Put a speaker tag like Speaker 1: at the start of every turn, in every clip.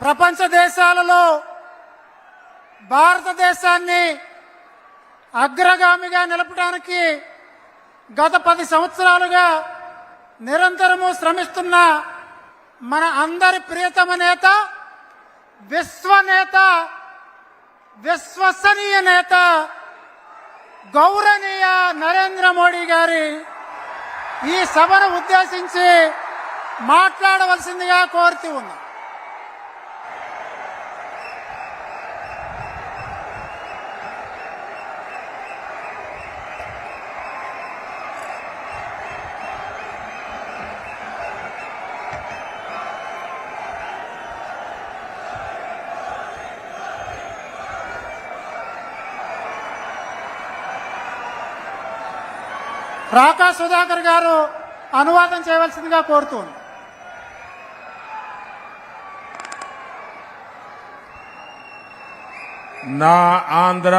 Speaker 1: ప్రపంచ దేశాలలో భారతదేశాన్ని అగ్రగామిగా నిలపడానికి గత పది సంవత్సరాలుగా నిరంతరము శ్రమిస్తున్న మన అందరి ప్రియతమ నేత విశ్వనేత విశ్వసనీయ నేత గౌరవనీయ నరేంద్ర మోడీ గారి ఈ సభను ఉద్దేశించి మాట్లాడవలసిందిగా కోరుతూ ఉన్నాం. రాకా సుధాకర్ గారు అనువాదం చేయవలసిందిగా కోరుతుంది
Speaker 2: నా ఆంధ్ర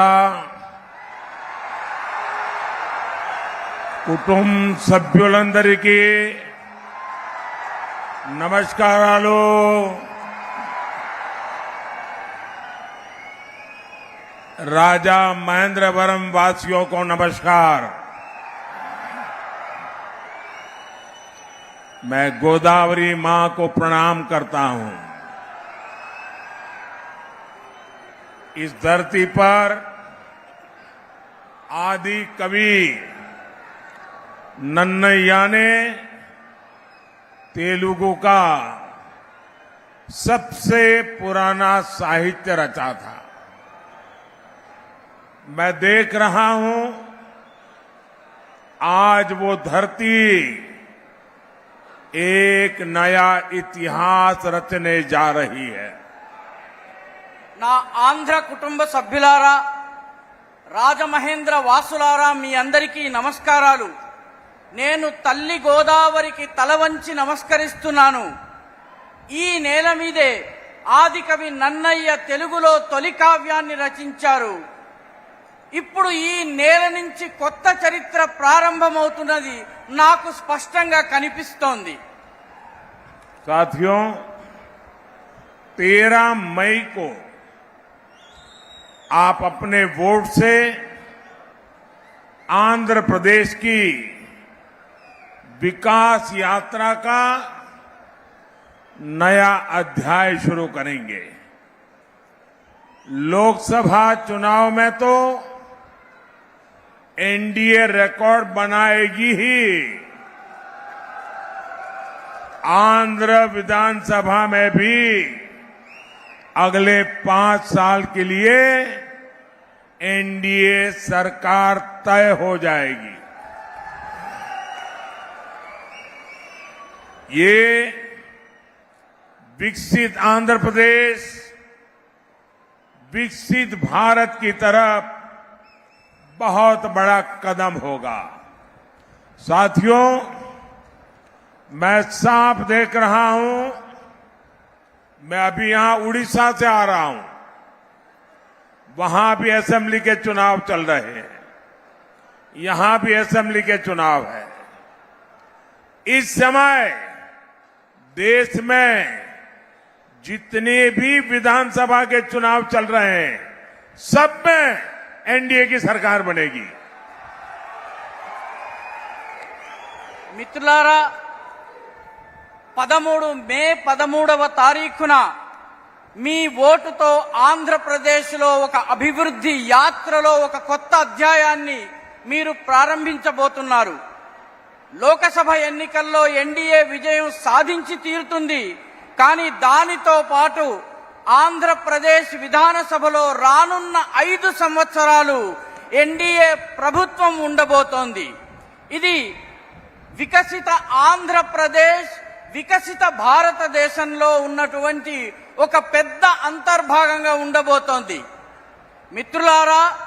Speaker 2: కుటుంబ సభ్యులందరికీ నమస్కారాలు राजा महेंद्रवरम वासियों को नमस्कार मैं गोदावरी माँ को प्रणाम करता हूँ। इस धरती पर आदि कवि नन्नैया ने तेलुगु का सबसे पुराना साहित्य रचा था। मैं देख रहा हूँ, आज वो धरती एक नया इतिहास रचने जा रही है
Speaker 3: నా ఆంధ్ర కుటుంబ సభ్యులారా రాజమహేంద్ర వాసులారా మీ అందరికీ నమస్కారాలు నేను తల్లి గోదావరికి తల వంచి నమస్కరిస్తున్నాను ఈ నేల మీదే ఆదికవి నన్నయ్య తెలుగులో తొలి కావ్యాన్ని రచించారు ఇప్పుడు ఈ నేల నుంచి కొత్త చరిత్ర ప్రారంభమవుతున్నది నాకు స్పష్టంగా కనిపిస్తోంది
Speaker 2: साथियों, तेरह मई को आप अपने वोट से आंध्र प्रदेश की विकास यात्रा का नया अध्याय शुरू करेंगे। लोकसभा चुनाव में तो एनडीए रिकॉर्ड बनाएगी ही। आंध्र विधानसभा में भी अगले पाँच साल के लिए एनडीए सरकार तय हो जाएगी। ये विकसित आंध्र प्रदेश, विकसित भारत की तरफ़ बहुत बड़ा कदम होगा। साथियों मैं साफ़ देख रहा हूँ। मैं अभी यहाँ उड़ीसा से आ रहा हूँ। वहाँ भी असेंबली के चुनाव चल रहे हैं। यहाँ भी असेंबली के चुनाव है। इस समय देश में जितने भी विधानसभा के चुनाव चल रहे हैं, सब में एनडीए की सरकार बनेगी।
Speaker 3: मित्रारा పదమూడు మే పదమూడవ తారీఖున మీ ఓటుతో ఆంధ్రప్రదేశ్లో ఒక అభివృద్ధి యాత్రలో ఒక కొత్త అధ్యాయాన్ని మీరు ప్రారంభించబోతున్నారు. లోకసభ ఎన్నికల్లో ఎన్డీఏ విజయం సాధించి తీరుతుంది. కానీ దానితో పాటు ఆంధ్రప్రదేశ్ విధానసభలో రానున్న ఐదు సంవత్సరాలు ఎన్డీఏ ప్రభుత్వం ఉండబోతోంది. ఇది వికసిత ఆంధ్రప్రదేశ్ వికసిత భారతదేశంలో ఉన్నటువంటి ఒక పెద్ద అంతర్భాగంగా ఉండబోతోంది. మిత్రులారా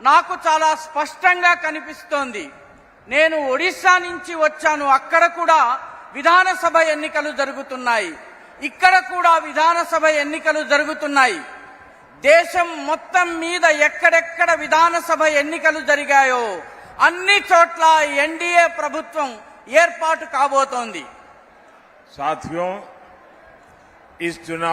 Speaker 3: నాకు చాలా స్పష్టంగా కనిపిస్తోంది. నేను ఒడిశా నుంచి వచ్చాను. అక్కడ కూడా విధానసభ ఎన్నికలు జరుగుతున్నాయి. ఇక్కడ కూడా విధానసభ ఎన్నికలు జరుగుతున్నాయి. దేశం మొత్తం మీద ఎక్కడెక్కడ విధానసభ ఎన్నికలు జరిగాయో అన్ని చోట్ల ఎన్డీఏ ప్రభుత్వం ఏర్పాటు కాబోతోంది.
Speaker 2: साथियों इस चुनाव